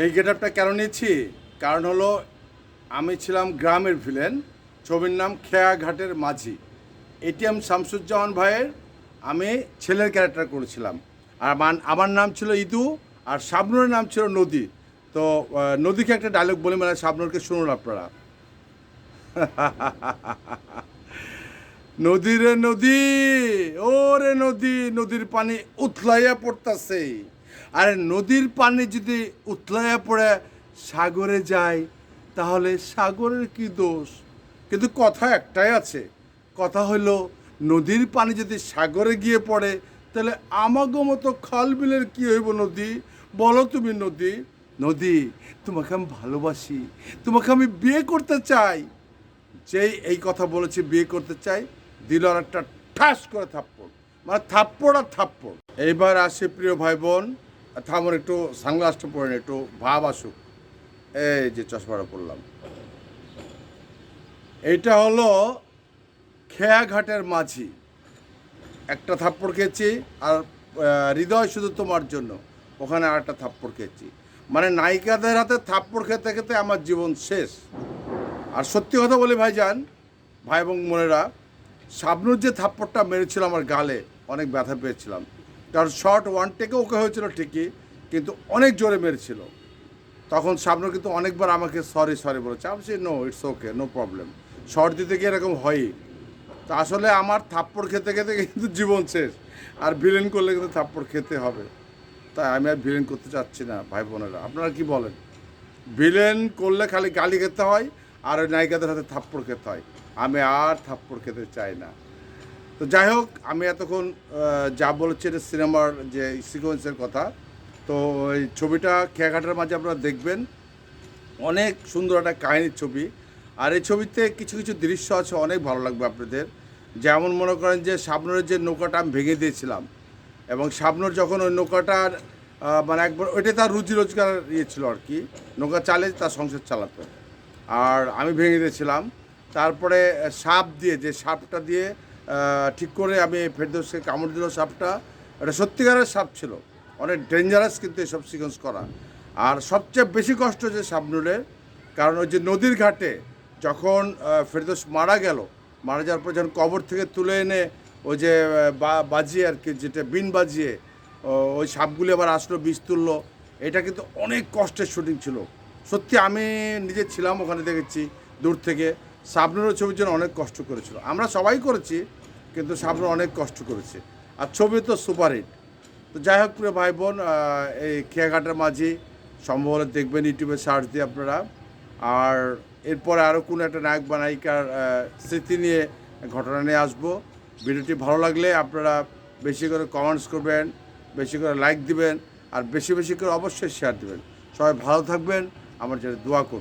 এই গেট আপটা কেন নিয়েছি কারণ হলো, আমি ছিলাম গ্রামের ভিলেন ছবির নাম খেয়াঘাটের মাঝি। এটিএম শামসুজ্জামান ভাইয়ের আমি ছেলের ক্যারেক্টার করেছিলাম। আর আমার নাম ছিল ইদু, আর শাবনুরের নাম ছিল নদী। তো নদীকে একটা ডায়লগ বলে মানে শাবনুরকে শুনুন আপনারা। নদী রে নদী ও রে নদী, নদীর পানি উথলাইয়া পড়তাছে। আরে নদীর পানি যদি উথলাইয়া পড়ে, সাগরে যায়, তাহলে সাগরের কি দোষ? কিন্তু কথা একটাই আছে। কথা হলো নদীর পানি যদি সাগরে গিয়ে পড়ে, তাহলে আমাগো মতো খাল বিলের কি হইব নদী? বলো তুমি নদী। নদী, তোমাকে আমি ভালোবাসি, তোমাকে আমি বিয়ে করতে চাই। যেই এই কথা বলেছে বিয়ে করতে চাই, দিল আর একটা ঠাস করে থাপ্পড়। মানে থাপ্পড় আর থাপ্পড়। এইবার আসে প্রিয় ভাই বোন থামর একটু সানগ্লাসটা পরে নে, একটু ভাব আসুক। এই যে চশমাটা পরলাম। এইটা হলো খেয়াঘাটের মাঝি। একটা থাপ্পড় খেয়েছি আর হৃদয় শুধু তোমার জন্য। ওখানে আর একটা থাপ্পড় খেয়েছি। মানে নায়িকাদের হাতে থাপ্পড় খেতে খেতে আমার জীবন শেষ। আর সত্যি কথা বলি ভাইজান ভাই এবং বোনেরা শাবনুর যে থাপ্পড়টা মেরেছিল আমার গালে অনেক ব্যথা পেয়েছিলাম। কারণ শর্ট ওয়ান টেকে ওকে হয়েছিল ঠিকই, কিন্তু অনেক জোরে মেরেছিল। তখন সামনে কিন্তু অনেকবার আমাকে সরি সরি বলেছে। আমি no it's okay no problem short দিতে গিয়ে এরকম হয়ই। তো আসলে আমার থাপ্পড় খেতে খেতে কিন্তু জীবন শেষ। আর ভিলেন করলে কিন্তু থাপ্পড় খেতে হবে। তাই আমি আর ভিলেন করতে চাচ্ছি না, ভাই বোনেরা। আপনারা কি বলেন? ভিলেন করলে খালি গালি খেতে হয়, আর ওই নায়িকাদের হাতে থাপ্পড় খেতে হয়। আমি আর থাপ্পড় খেতে চাই না। তো যাই হোক, আমি এতক্ষণ যা বলেছি এটা সিনেমার যে সিকোয়েন্সের কথা। তো ওই ছবিটা খেয়াঘাটের মাঝে আপনারা দেখবেন। অনেক সুন্দর একটা কাহিনীর ছবি। আর এই ছবিতে কিছু কিছু দৃশ্য আছে, অনেক ভালো লাগবে আপনাদের। যেমন মনে করেন যে শাবনুরের যে নৌকাটা আমি ভেঙে দিয়েছিলাম এবং শাবনুর যখন ওই নৌকাটার মানে একবার ওইটাই তার রুজি রোজগার ইয়ে ছিল আর কি। নৌকা চালে তার সংসার চালাতো। আর আমি ভেঙে দিয়েছিলাম। তারপরে সাপ দিয়ে, যে সাপটা দিয়ে ঠিক করে আমি ফেরদৌসকে কামড় দিল সাপটা। এটা সত্যিকারের সাপ ছিল। অনেক ডেঞ্জারাস কিন্তু এসব সিকোয়েন্স করা। আর সবচেয়ে বেশি কষ্ট যে শাবনুরের কারণ ওই যে নদীর ঘাটে যখন ফেরদৌস মারা গেল, মারা যাওয়ার পর যখন কবর থেকে তুলে এনে ওই যে বাজিয়ে আর কি, যেটা বিন বাজিয়ে ওই সাপগুলি আবার আসলো, বিষ তুললো। এটা কিন্তু অনেক কষ্টের শুটিং ছিল। সত্যি আমি নিজে ছিলাম, ওখানে দেখেছি দূর থেকে। শাবনুরের ছবির জন্য অনেক কষ্ট করেছিল। আমরা সবাই করেছি, কিন্তু শাবনুর অনেক কষ্ট করেছে। আর ছবি তো সুপারহিট তো যাই হোক, প্রিয় ভাই বোন এই খেয়াঘাটের মাঝি সম্ভব হলে দেখবেন ইউটিউবে সার্চ দিয়ে আপনারা। আর এরপরে আরও কোনো একটা নায়ক বা নায়িকার স্মৃতি নিয়ে ঘটনা নিয়ে আসব। ভিডিওটি ভালো লাগলে আপনারা বেশি করে কমেন্টস করবেন, বেশি করে লাইক দিবেন, আর বেশি বেশি করে অবশ্যই শেয়ার দিবেন। সবাই ভালো থাকবেন, আমার যেটা দোয়া করবেন